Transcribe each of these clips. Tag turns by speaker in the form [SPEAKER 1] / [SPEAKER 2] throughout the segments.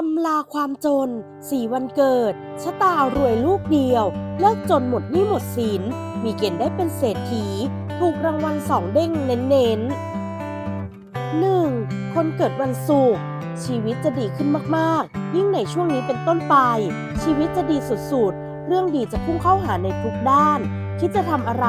[SPEAKER 1] อำลาความจน สี่วันเกิด ชะตารวยลูกเดียว เลิกจนหมดหนี้หมดสิน มีเกณฑ์ได้เป็นเศรษฐี ถูกรางวัลสองเด้งเน้นๆ 1. คนเกิดวันศุกร์ชีวิตจะดีขึ้นมากๆ ยิ่งในช่วงนี้เป็นต้นไป ชีวิตจะดีสุดๆ เรื่องดีจะพุ่งเข้าหาในทุกด้าน คิดจะทำอะไร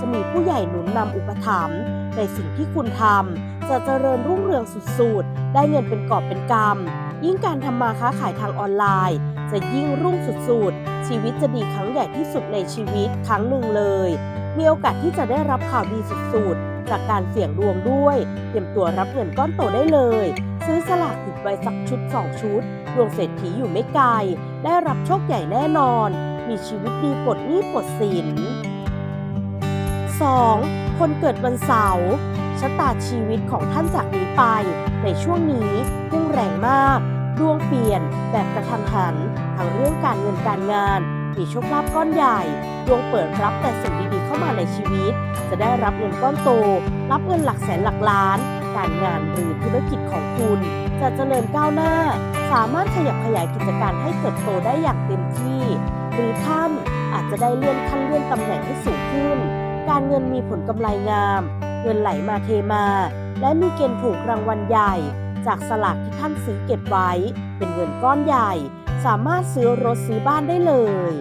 [SPEAKER 1] จะมีผู้ใหญ่หนุนนำอุปถัมภ์ในสิ่งที่คุณทำจะเจริญรุ่งเรืองสุดๆ ได้เงินเป็นกอบเป็นกำ ยิ่งการทำมาค้าขายทางออนไลน์ จะยิ่งรุ่งสุดๆ ชีวิตจะดีครั้งใหญ่ที่สุดในชีวิตครั้งหนึ่งเลย มีโอกาสที่จะได้รับข่าวดีสุดๆ จากการเสี่ยงดวงด้วย เตรียมตัวรับเงินก้อนโตได้เลย ซื้อสลากติดไว้สักชุด 2 ชุด ดวงเศรษฐีอยู่ไม่ไกล ได้รับโชคใหญ่แน่นอน มีชีวิตดีปลดหนี้ปลดสิน 2. คนเกิดวันเสาร์ชะตาชีวิตของท่านจากนี้ไป ในช่วงนี้พุ่งแรงมาก ดวงเปลี่ยนแบบกระทันหันทั้งเรื่องการเงินการงาน มีโชคลาภก้อนใหญ่ ดวงเปิดรับแต่สิ่งดีๆเข้ามาในชีวิต จะได้รับเงินก้อนโต รับเงินหลักแสนหลักล้าน การงานหรือธุรกิจของคุณ จะเจริญก้าวหน้า สามารถขยับขยายกิจการให้เติบโตได้อย่างเต็มที่ หรือท่านอาจจะได้เลื่อนขั้นเลื่อนตำแหน่งให้สูงขึ้น การเงินมีผลกำไรงาม เงินไหลมาเทมา และมีเกณฑ์ถูกรางวัลใหญ่ จากสลากที่ท่านซื้อเก็บไว้ เป็นเงินก้อนใหญ่ สามารถซื้อรถซื้อบ้านได้เลย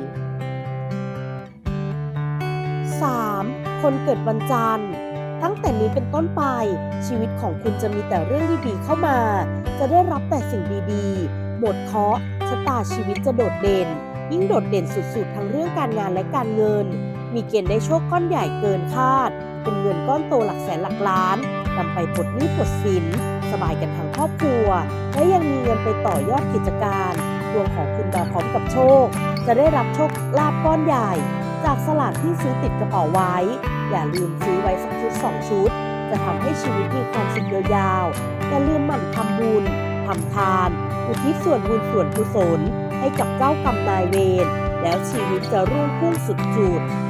[SPEAKER 1] 3. คนเกิดวันจันทร์ ตั้งแต่นี้เป็นต้นไป ชีวิตของคุณจะมีแต่เรื่องดีๆเข้ามา จะได้รับแต่สิ่งดีๆ หมดเคาะชะตาชีวิตจะโดดเด่น ยิ่งโดดเด่นสุดๆ ทั้งเรื่องการงานและการเงิน มีเกณฑ์ได้โชคก้อนใหญ่เกินคาด เป็นเงินก้อนโตหลักแสนหลักล้านนำไปปลดหนี้ปลดสิน สบายกันทั้งครอบครัว และยังมีเงินไปต่อยอดกิจการดวงของคุณมาพร้อมกับโชค จะได้รับโชคลาภก้อนใหญ่ จากสลากที่ซื้อติดกระเป๋าไว้ อย่าลืมซื้อไว้สักชุดสองชุด จะทำให้ชีวิตมีความสุขยาวๆอย่าลืมหมั่นทำบุญทำทาน อุทิศส่วนบุญส่วนกุศลให้กับเจ้ากรรมนายเวรแล้วชีวิตจะรุ่งพุ่งสุดๆ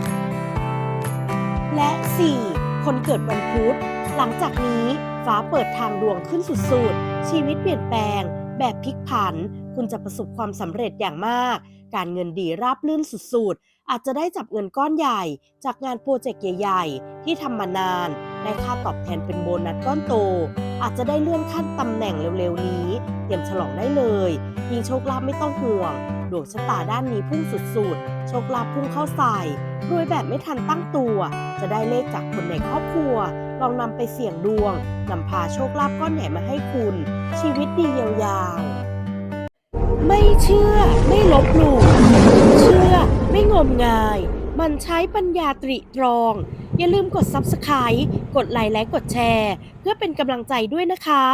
[SPEAKER 1] และ 4. คนเกิดวันพุธ หลังจากนี้ฟ้าเปิดทางดวงขึ้นสุดๆ ชีวิตเปลี่ยนแปลง แบบพลิกผัน คุณจะประสบความสำเร็จอย่างมาก การเงินดีราบลื่นสุดๆ อาจจะได้จับเงินก้อนใหญ่ จากงานโปรเจกต์ใหญ่ๆ ที่ทำมานาน ได้ค่าตอบแทนเป็นโบนัสก้อนโต อาจจะได้เลื่อนขั้นตำแหน่งเร็วๆ นี้ เตรียมฉลองได้เลยยิ่งโชคลาภไม่ต้องห่วง ดวงชะตาด้านนี้พุ่งสุดๆ โชคลาภพุ่งเข้าใส่ รวยแบบไม่ทันตั้งตัว จะได้เลขจากคนในครอบครัว ลองนำไปเสี่ยงดวงนำพาโชคลาภก้อนใหญ่มาให้คุณ ชีวิตดียาวๆ ไม่เชื่อไม่ลบหลู่เชื่อไม่งมงาย มันใช้ปัญญาตริตรอง อย่าลืมกด Subscribe กดไลค์และกดแชร์ เพื่อเป็นกำลังใจด้วยนะคะ